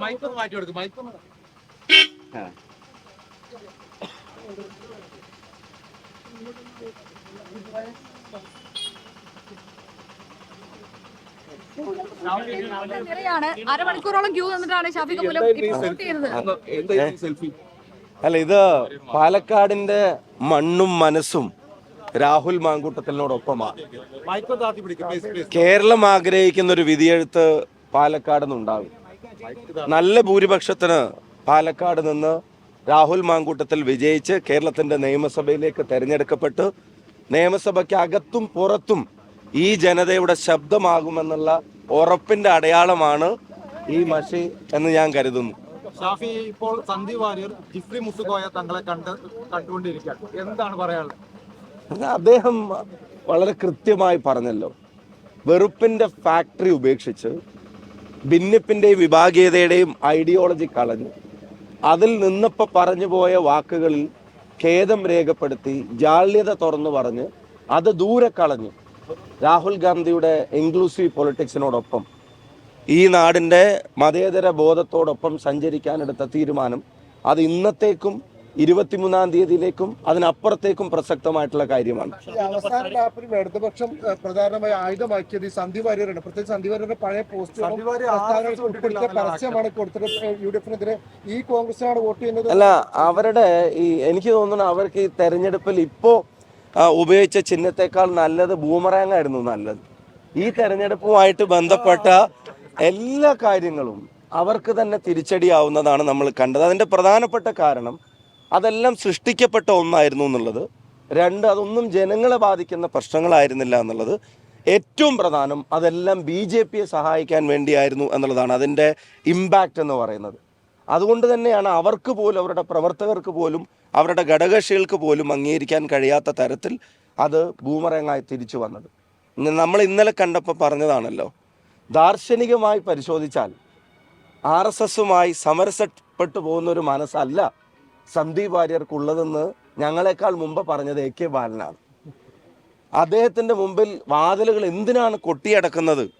മൈക്കൊന്ന് മാറ്റി കൊടുക്കും അരമണിക്കൂറോളം ക്യൂ നിന്നിട്ടാണ് ഷാഫി അല്ല ഇത് പാലക്കാടിന്റെ മണ്ണും മനസ്സും രാഹുൽ മാങ്കൂട്ടത്തിനോടൊപ്പമാണ് കേരളം ആഗ്രഹിക്കുന്ന ഒരു വിധിയെഴുത്ത് പാലക്കാട് നിന്നുണ്ടാകും. നല്ല ഭൂരിപക്ഷത്തിന് പാലക്കാട് നിന്ന് രാഹുൽ മാങ്കൂട്ടത്തിൽ വിജയിച്ച് കേരളത്തിന്റെ നിയമസഭയിലേക്ക് തെരഞ്ഞെടുക്കപ്പെട്ട് നിയമസഭയ്ക്ക് അകത്തും പുറത്തും ഈ ജനതയുടെ ശബ്ദമാകുമെന്നുള്ള ഉറപ്പിന്റെ അടയാളമാണ് ഈ മഷി എന്ന് ഞാൻ കരുതുന്നു. ഷാഫി ഇപ്പോൾ സന്ദീപ് വാര്യർ ജിഫ്രി മുസുകോയ തങ്ങളെ കണ്ട് കണ്ടുകൊണ്ടിരിക്കുകയാണ്. എന്താണ് പറയാനുള്ളത്? അദ്ദേഹം വളരെ കൃത്യമായി പറഞ്ഞല്ലോ. വെറുപ്പിന്റെ ഫാക്ടറി ഉപേക്ഷിച്ച് ഭിന്നിപ്പിന്റെയും വിഭാഗീയതയുടെയും ഐഡിയോളജി കളഞ്ഞു അതിൽ നിന്നപ്പോൾ പറഞ്ഞു പോയ വാക്കുകളിൽ ഖേദം രേഖപ്പെടുത്തി ജാള്യത തുറന്നു പറഞ്ഞ് അത് ദൂരെ കളഞ്ഞു രാഹുൽ ഗാന്ധിയുടെ ഇൻക്ലൂസീവ് പൊളിറ്റിക്സിനോടൊപ്പം ഈ നാടിന്റെ മതേതര ബോധത്തോടൊപ്പം സഞ്ചരിക്കാനെടുത്ത തീരുമാനം അത് ഇന്നത്തേക്കും ഇരുപത്തിമൂന്നാം തീയതിയിലേക്കും അതിനപ്പുറത്തേക്കും പ്രസക്തമായിട്ടുള്ള കാര്യമാണ്. ഈ അവസാന ലാപ്പിൽ ഇടതുപക്ഷം പ്രധാനമായി ആയുധമാക്കിയത് ഈ വാര്യരാണ്. പ്രത്യേകിച്ച് വാര്യരുടെ പഴയ പരസ്യമാണ് കൊടുത്തത് യു ഡി എഫിനെതിരെ ഈ കോൺഗ്രസിനാണ് വോട്ട് ചെയ്യുന്നത്. അല്ല അവരുടെ ഈ എനിക്ക് തോന്നുന്നു അവർക്ക് ഈ തെരഞ്ഞെടുപ്പിൽ ഇപ്പോ ഉപയോഗിച്ച ചിഹ്നത്തെക്കാൾ നല്ലത് ബൂമറാങ് ആയിരുന്നു നല്ലത്. ഈ തെരഞ്ഞെടുപ്പുമായിട്ട് ബന്ധപ്പെട്ട എല്ലാ കാര്യങ്ങളും അവർക്ക് തന്നെ തിരിച്ചടിയാവുന്നതാണ് നമ്മൾ കണ്ടത്. അതിന്റെ പ്രധാനപ്പെട്ട കാരണം അതെല്ലാം സൃഷ്ടിക്കപ്പെട്ട ഒന്നായിരുന്നു എന്നുള്ളത്. രണ്ട് അതൊന്നും ജനങ്ങളെ ബാധിക്കുന്ന പ്രശ്നങ്ങളായിരുന്നില്ല എന്നുള്ളത്. ഏറ്റവും പ്രധാനം അതെല്ലാം ബി ജെ പിയെ സഹായിക്കാൻ വേണ്ടിയായിരുന്നു എന്നുള്ളതാണ് അതിന്റെ ഇമ്പാക്റ്റ് എന്ന് പറയുന്നത്. അതുകൊണ്ട് തന്നെയാണ് അവർക്ക് പോലും അവരുടെ പ്രവർത്തകർക്ക് പോലും അവരുടെ ഘടകകക്ഷികൾക്ക് പോലും അംഗീകരിക്കാൻ കഴിയാത്ത തരത്തിൽ അത് ഭൂമറങ്ങായി തിരിച്ചു വന്നത്. നമ്മൾ ഇന്നലെ കണ്ടപ്പോൾ പറഞ്ഞതാണല്ലോ. ദാർശനികമായി പരിശോധിച്ചാൽ ആർ എസ് എസുമായി സമരസപ്പെട്ടു പോകുന്ന ഒരു മനസ്സല്ല സന്ദീപ് വാര്യർക്കുള്ളതെന്ന് ഞങ്ങളെക്കാൾ മുമ്പ് പറഞ്ഞത് എ കെ ബാലനാണ്. അദ്ദേഹത്തിന്റെ മുമ്പിൽ വാതിലുകൾ എന്തിനാണ് കൊട്ടിയടക്കുന്നത്?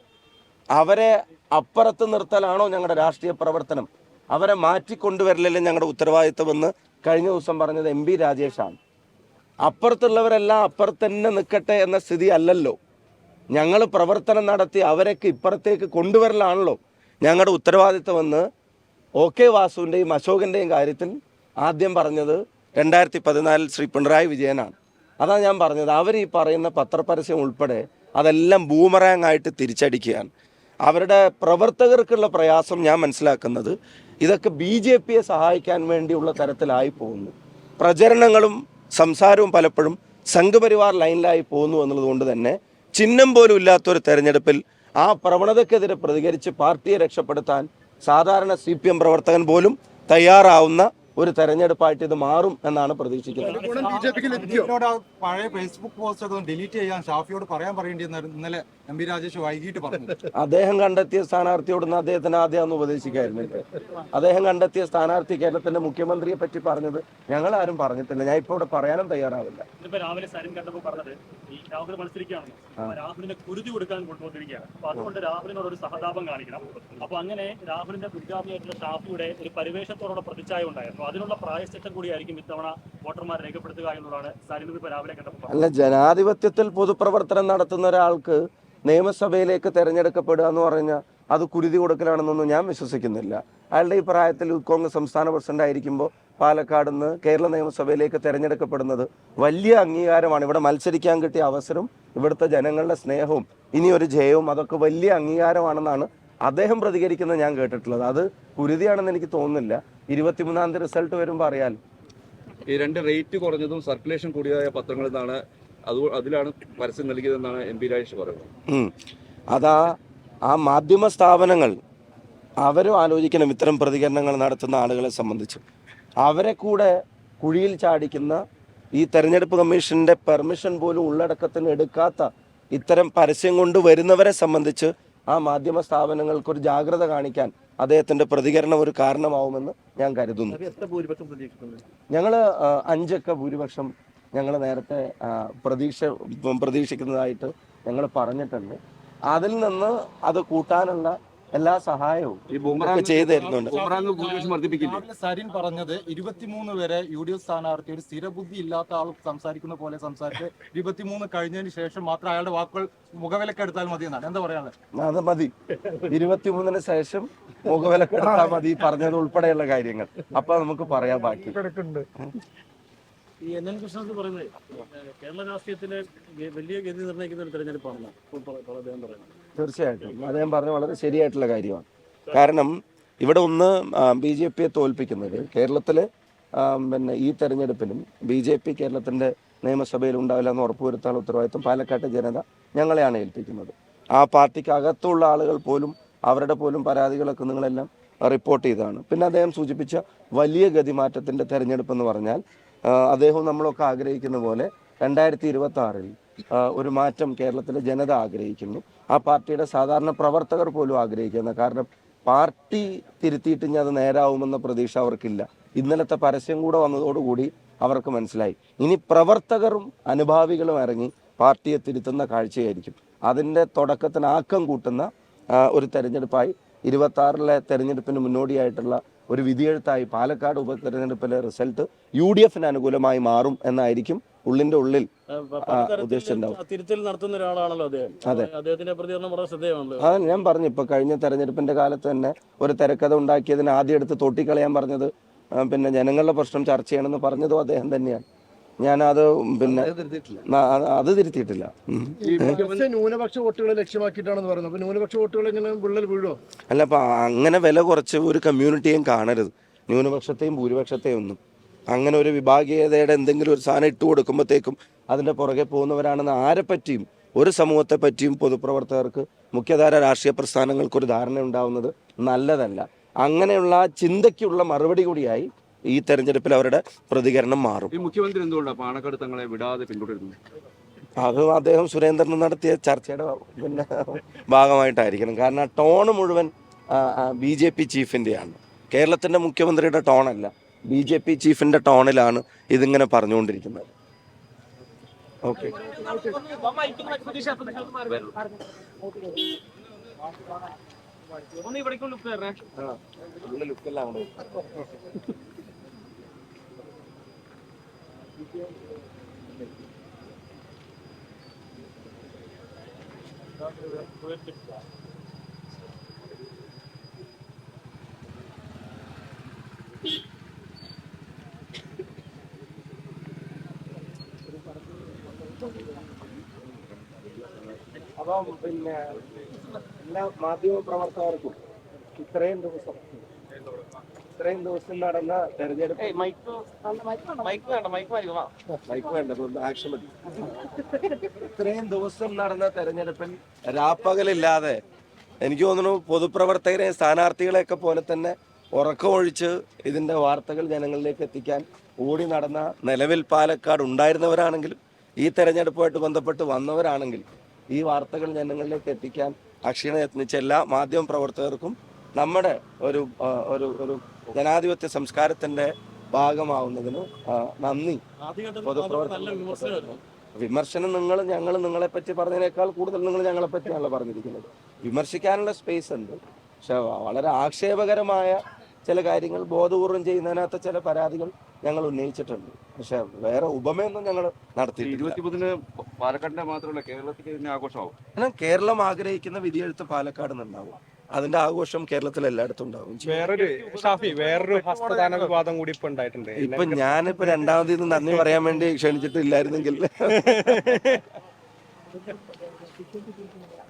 അവരെ അപ്പുറത്ത് നിർത്തലാണോ ഞങ്ങളുടെ രാഷ്ട്രീയ പ്രവർത്തനം? അവരെ മാറ്റിക്കൊണ്ടുവരലല്ലേ ഞങ്ങളുടെ ഉത്തരവാദിത്വമെന്ന് കഴിഞ്ഞ ദിവസം പറഞ്ഞത് എം ബി രാജേഷാണ്. അപ്പുറത്തുള്ളവരെല്ലാം അപ്പുറത്ത് തന്നെ നിൽക്കട്ടെ എന്ന സ്ഥിതി അല്ലല്ലോ. ഞങ്ങൾ പ്രവർത്തനം നടത്തി അവരൊക്കെ ഇപ്പുറത്തേക്ക് കൊണ്ടുവരലാണല്ലോ ഞങ്ങളുടെ ഉത്തരവാദിത്വമെന്ന് ഒ കെ വാസുവിന്റെയും അശോകന്റെയും കാര്യത്തിൽ ആദ്യം പറഞ്ഞത് രണ്ടായിരത്തി പതിനാലിൽ ശ്രീ പിണറായി വിജയനാണ്. അതാണ് ഞാൻ പറഞ്ഞത്. അവർ ഈ പറയുന്ന പത്രപരസ്യം ഉൾപ്പെടെ അതെല്ലാം ബൂമറാങ് ആയിട്ട് തിരിച്ചടിക്കുകയാണ്. അവരുടെ പ്രവർത്തകർക്കുള്ള പ്രയാസം ഞാൻ മനസ്സിലാക്കുന്നത് ഇതൊക്കെ ബി ജെ പിയെ സഹായിക്കാൻ വേണ്ടിയുള്ള തരത്തിലായി പോകുന്നു. പ്രചരണങ്ങളും സംസാരവും പലപ്പോഴും സംഘപരിവാർ ലൈനിലായി പോകുന്നു എന്നുള്ളത് കൊണ്ട് തന്നെ ചിഹ്നം പോലും ഇല്ലാത്തൊരു തെരഞ്ഞെടുപ്പിൽ ആ പ്രവണതയ്ക്കെതിരെ പ്രതികരിച്ച് പാർട്ടിയെ രക്ഷപ്പെടുത്താൻ സാധാരണ സി പി എം പ്രവർത്തകൻ പോലും തയ്യാറാവുന്ന ഒരു തെരഞ്ഞെടുപ്പായിട്ട് ഇത് മാറും എന്നാണ് പ്രതീക്ഷിക്കുന്നത്. പഴയ ഫേസ്ബുക്ക് പോസ്റ്റ് ഒക്കെ ഡിലീറ്റ് ചെയ്യാൻ ഷാഫിയോട് പറയാൻ പറയേണ്ടി ഇന്നലെ എം പി രാജേഷ് വൈകിട്ട് പറഞ്ഞു. അദ്ദേഹം കണ്ടെത്തിയ സ്ഥാനാർത്ഥിയോടൊന്ന് അദ്ദേഹത്തിന് ആദ്യം അന്ന് ഉപദേശിക്കായിരുന്നില്ല. അദ്ദേഹം കണ്ടെത്തിയ സ്ഥാനാർത്ഥി കേരളത്തിന്റെ മുഖ്യമന്ത്രിയെ പറ്റി പറഞ്ഞത് ഞങ്ങൾ ആരും പറഞ്ഞിട്ടില്ല. ഞാൻ ഇപ്പൊ ഇവിടെ പറയാനും തയ്യാറാവില്ല. രാവിലെ സരിൻ കണ്ടപ്പോ പറഞ്ഞത് ഈ രാഹുൽ മത്സരിക്കുകയാണെന്ന് രാഹുലിനെ കുരുതി കൊടുക്കാൻ കൊണ്ടുവന്നിരിക്കുകയാണ്. അപ്പൊ അതുകൊണ്ട് രാഹുലിനോട് ഒരു സഹതാപം കാണിക്കണം. അപ്പൊ അങ്ങനെ രാഹുലിന്റെ ഷാഫിയുടെ ഒരു പരിവേഷത്തോടുള്ള പ്രതിച്ഛായ ഉണ്ടായിരുന്നു. അതിനുള്ള പ്രായശ്ചിത്തം കൂടിയായിരിക്കും ഇത്തവണ വോട്ടർമാർ രേഖപ്പെടുത്തുക എന്നുള്ളതാണ് സരിൻ ഇപ്പൊ രാവിലെ കണ്ടപ്പോൾ പറഞ്ഞത്. അല്ല ജനാധിപത്യത്തിൽ പൊതുപ്രവർത്തനം നടത്തുന്ന ഒരാൾക്ക് നിയമസഭയിലേക്ക് തെരഞ്ഞെടുക്കപ്പെടുക എന്ന് പറഞ്ഞാൽ അത് കുരുതി കൊടുക്കലാണെന്നൊന്നും ഞാൻ വിശ്വസിക്കുന്നില്ല. അയാളുടെ ഈ പ്രായത്തിൽ കോൺഗ്രസ് സംസ്ഥാന പ്രസിഡന്റ് ആയിരിക്കുമ്പോൾ പാലക്കാട് നിന്ന് കേരള നിയമസഭയിലേക്ക് തെരഞ്ഞെടുക്കപ്പെടുന്നത് വലിയ അംഗീകാരമാണ്. ഇവിടെ മത്സരിക്കാൻ കിട്ടിയ അവസരം ഇവിടുത്തെ ജനങ്ങളുടെ സ്നേഹവും ഇനി ഒരു ജയവും അതൊക്കെ വലിയ അംഗീകാരമാണെന്നാണ് അദ്ദേഹം പ്രതികരിക്കുന്നത് ഞാൻ കേട്ടിട്ടുള്ളത്. അത് കുരുതിയാണെന്ന് എനിക്ക് തോന്നുന്നില്ല. ഇരുപത്തിമൂന്നാം തീയതി റിസൾട്ട് വരുമ്പോൾ അറിയാലോ. ഈ രണ്ട് റേറ്റ് കുറഞ്ഞതും സർക്കുലേഷൻ കൂടിയതായ പത്രങ്ങളിൽ നിന്നാണ് അത് അതിലാണ് പരസ്യം നൽകിയതെന്നാണ് എം പി രാജേഷ് പറയുന്നത്. അതാ ആ മാധ്യമ സ്ഥാപനങ്ങൾ അവരും ആലോചിക്കണം ഇത്തരം പ്രതികരണങ്ങൾ നടത്തുന്ന ആളുകളെ സംബന്ധിച്ച്. അവരെ കൂടെ കുഴിയിൽ ചാടിക്കുന്ന ഈ തെരഞ്ഞെടുപ്പ് കമ്മീഷന്റെ പെർമിഷൻ പോലും ഉള്ളടക്കത്തിന് എടുക്കാത്ത ഇത്തരം പരസ്യം കൊണ്ട് വരുന്നവരെ സംബന്ധിച്ച് ആ മാധ്യമ സ്ഥാപനങ്ങൾക്ക് ഒരു ജാഗ്രത കാണിക്കാൻ അദ്ദേഹത്തിന്റെ പ്രതികരണം ഒരു കാരണമാവുമെന്ന് ഞാൻ കരുതുന്നു. ഞങ്ങൾ അഞ്ചൊക്കെ ഭൂരിപക്ഷം ഞങ്ങൾ നേരത്തെ പ്രതീക്ഷ പ്രതീക്ഷിക്കുന്നതായിട്ട് ഞങ്ങൾ പറഞ്ഞിട്ടുണ്ട്. അതിൽ നിന്ന് അത് കൂട്ടാനുള്ള എല്ലാ സഹായവും ഈ ചെയ്തു തരുന്നുണ്ട്. സരിൻ പറഞ്ഞത് ഇരുപത്തിമൂന്ന് വരെ യു ഡി എഫ് സ്ഥാനാർത്ഥി ഒരു സ്ഥിരബുദ്ധി ഇല്ലാത്ത ആൾ സംസാരിക്കുന്ന പോലെ സംസാരിച്ച് ഇരുപത്തിമൂന്ന് കഴിഞ്ഞതിന് ശേഷം മാത്രം അയാളുടെ വാക്കുകൾ മുഖവിലക്കെടുത്താൽ മതി എന്നാണ്. എന്താ പറയാനുള്ളത് അത് മതി. ഇരുപത്തിമൂന്നിന് ശേഷം മുഖവിലക്കെടുത്താൽ മതി പറഞ്ഞത് ഉൾപ്പെടെയുള്ള കാര്യങ്ങൾ. അപ്പൊ നമുക്ക് പറയാൻ ബാക്കി. ഈ എൻ എൻ കൃഷ്ണൻ പറയുന്നത് കേരള രാഷ്ട്രീയത്തിലെ വലിയ ഗതി നിർണയിക്കുന്ന ഒരു പ- അദ്ദേഹം പറയുന്നത്. തീർച്ചയായിട്ടും. അദ്ദേഹം പറഞ്ഞ വളരെ ശരിയായിട്ടുള്ള കാര്യമാണ്. കാരണം ഇവിടെ ഒന്ന് ബി ജെ പിയെ തോൽപ്പിക്കുന്നത് കേരളത്തിൽ പിന്നെ ഈ തെരഞ്ഞെടുപ്പിലും ബി ജെ പി കേരളത്തിന്റെ നിയമസഭയിൽ ഉണ്ടാവില്ല എന്ന് ഉറപ്പുവരുത്താനുള്ള ഉത്തരവാദിത്വം പാലക്കാട്ടെ ജനത ഞങ്ങളെയാണ് ഏൽപ്പിക്കുന്നത്. ആ പാർട്ടിക്ക് അകത്തുള്ള ആളുകൾ പോലും അവരുടെ പോലും പരാതികളൊക്കെ നിങ്ങളെല്ലാം റിപ്പോർട്ട് ചെയ്തതാണ്. പിന്നെ അദ്ദേഹം സൂചിപ്പിച്ച വലിയ ഗതിമാറ്റത്തിന്റെ തെരഞ്ഞെടുപ്പ് എന്ന് പറഞ്ഞാൽ അദ്ദേഹവും നമ്മളൊക്കെ ആഗ്രഹിക്കുന്ന പോലെ രണ്ടായിരത്തി ഇരുപത്തി ആറിൽ ഒരു മാറ്റം കേരളത്തിലെ ജനത ആഗ്രഹിക്കുന്നു. ആ പാർട്ടിയുടെ സാധാരണ പ്രവർത്തകർ പോലും ആഗ്രഹിക്കുന്ന. കാരണം പാർട്ടി തിരുത്തിയിട്ട് ഇനി അത് നേരാവുമെന്ന പ്രതീക്ഷ അവർക്കില്ല. ഇന്നലത്തെ പരസ്യം കൂടെ വന്നതോടുകൂടി അവർക്ക് മനസ്സിലായി. ഇനി പ്രവർത്തകരും അനുഭാവികളും ഇറങ്ങി പാർട്ടിയെ തിരുത്തുന്ന കാഴ്ചയായിരിക്കും. അതിന്റെ തുടക്കത്തിന് ആക്കം കൂട്ടുന്ന ഒരു തെരഞ്ഞെടുപ്പായി ഇരുപത്തി ആറിലെ തെരഞ്ഞെടുപ്പിന് മുന്നോടിയായിട്ടുള്ള ഒരു വിധിയെഴുത്തായി പാലക്കാട് ഉപതെരഞ്ഞെടുപ്പിലെ റിസൾട്ട് യു ഡി എഫിന് അനുകൂലമായി മാറും എന്നായിരിക്കും ഉള്ളിന്റെ ഉള്ളിൽ. തിരുത്തൽ നടത്തുന്ന ഒരാളാണല്ലോ അതെ. അദ്ദേഹത്തിന്റെ പ്രതികരണം വളരെ ശ്രദ്ധേയമാണല്ലോ ആ ഞാൻ പറഞ്ഞു ഇപ്പൊ കഴിഞ്ഞ തെരഞ്ഞെടുപ്പിന്റെ കാലത്ത് തന്നെ ഒരു തിരക്കഥ ഉണ്ടാക്കിയതിന് ആദ്യം എടുത്ത് തൊട്ടിക്കളയാൻ പറഞ്ഞത് പിന്നെ ജനങ്ങളുടെ പ്രശ്നം ചർച്ച ചെയ്യണമെന്ന് പറഞ്ഞതും അദ്ദേഹം തന്നെയാണ് ഞാനത് പിന്നെ അത് തിരുത്തിയിട്ടില്ല. ന്യൂനപക്ഷ വോട്ടുകളെ ലക്ഷ്യമാക്കിയിട്ടാണെന്ന് പറയുന്നത്. അപ്പൊ ന്യൂനപക്ഷ വോട്ടുകൾ എങ്ങനെ വിള്ളൽ വീഴോ അല്ല അപ്പൊ അങ്ങനെ വില കുറച്ച് ഒരു കമ്മ്യൂണിറ്റിയും കാണരുത്. ന്യൂനപക്ഷത്തെയും ഭൂരിപക്ഷത്തെയും ഒന്നും. അങ്ങനെ ഒരു വിഭാഗീയതയുടെ എന്തെങ്കിലും ഒരു സാധനം ഇട്ട് കൊടുക്കുമ്പോഴത്തേക്കും അതിന്റെ പുറകെ പോകുന്നവരാണെന്ന് ആരെ പറ്റിയും ഒരു സമൂഹത്തെ പറ്റിയും പൊതുപ്രവർത്തകർക്ക് മുഖ്യധാര രാഷ്ട്രീയ പ്രസ്ഥാനങ്ങൾക്കൊരു ധാരണ ഉണ്ടാവുന്നത് നല്ലതല്ല. അങ്ങനെയുള്ള ചിന്തയ്ക്കുള്ള മറുപടി കൂടിയായി ഈ തെരഞ്ഞെടുപ്പിൽ അവരുടെ പ്രതികരണം മാറും. ഈ മുഖ്യമന്ത്രി എന്തുകൊണ്ടാണ് പാണക്കാട് തങ്ങളെ വിടാതെ പിന്തുടരുന്നത്? അത് അദ്ദേഹം സുരേന്ദ്രൻ നടത്തിയ ചർച്ചയുടെ പിന്നെ ഭാഗമായിട്ടായിരിക്കണം. കാരണം ആ ടോണ് മുഴുവൻ ബി ജെ പി ചീഫിന്റെയാണ് കേരളത്തിന്റെ മുഖ്യമന്ത്രിയുടെ ടോണല്ല ബി ജെ പി ചീഫിന്റെ ടോണിലാണ് ഇതിങ്ങനെ പറഞ്ഞുകൊണ്ടിരിക്കുന്നത്. ഓക്കെ. അപ്പം പിന്നെ എല്ലാ മാധ്യമ പ്രവർത്തകർക്കും ഇത്രയും ദിവസം ഇത്രയും ദിവസം നടന്ന തെരഞ്ഞെടുപ്പ്. മൈക്ക് വേണ്ട ആക്ഷൻ മതി. ഇത്രയും ദിവസം നടന്ന തെരഞ്ഞെടുപ്പിൽ രാപ്പകലില്ലാതെ എനിക്ക് തോന്നുന്നു പൊതുപ്രവർത്തകരെ സ്ഥാനാർത്ഥികളെയൊക്കെ പോലെ തന്നെ ഉറക്കമൊഴിച്ച് ഇതിന്റെ വാർത്തകൾ ജനങ്ങളിലേക്ക് എത്തിക്കാൻ ഓടി നടന്ന നിലവിൽ പാലക്കാട് ഉണ്ടായിരുന്നവരാണെങ്കിലും ഈ തെരഞ്ഞെടുപ്പുമായിട്ട് ബന്ധപ്പെട്ട് വന്നവരാണെങ്കിൽ ഈ വാർത്തകൾ ജനങ്ങളിലേക്ക് എത്തിക്കാൻ അക്ഷീണ യത്നിച്ച എല്ലാ മാധ്യമ പ്രവർത്തകർക്കും നമ്മുടെ ഒരു ഒരു ഒരു ജനാധിപത്യ സംസ്കാരത്തിന്റെ ഭാഗമാവുന്നതിന് നന്ദി വിമർശനം നിങ്ങൾ ഞങ്ങൾ നിങ്ങളെ പറ്റി പറഞ്ഞതിനേക്കാൾ കൂടുതൽ നിങ്ങൾ ഞങ്ങളെ പറ്റിയാണല്ലോ പറഞ്ഞിരിക്കുന്നത്. വിമർശിക്കാനുള്ള സ്പേസ് ഉണ്ട്. പക്ഷെ വളരെ ആക്ഷേപകരമായ ചില കാര്യങ്ങൾ ബോധപൂർവം ചെയ്യുന്നതിനകത്ത് ചില പരാതികൾ ഞങ്ങൾ ഉന്നയിച്ചിട്ടുണ്ട്. പക്ഷെ വേറെ ഉപമയൊന്നും ഞങ്ങൾ നടത്തിയിട്ടില്ല. ഇരുപത്തിമൂന്നിന് പാലക്കാടിന്റെ മാത്രമല്ല കേരളത്തിൽ ആഘോഷമാവും. കാരണം കേരളം ആഗ്രഹിക്കുന്ന വിധിയെഴുത്ത് പാലക്കാട് നിന്നുണ്ടാവും. അതിന്റെ ആഘോഷം കേരളത്തിൽ എല്ലായിടത്തും ഉണ്ടാവും. വേറൊരു ഷാഫി വേറൊരു ഹസ്തദാന വിവാദം കൂടി ഇപ്പൊ ഉണ്ടായിട്ടുണ്ട്. ഇപ്പൊ ഞാനിപ്പോ രണ്ടാമത് ഇത് നന്ദി പറയാൻ വേണ്ടി ക്ഷണിച്ചിട്ടില്ലായിരുന്നെങ്കിൽ.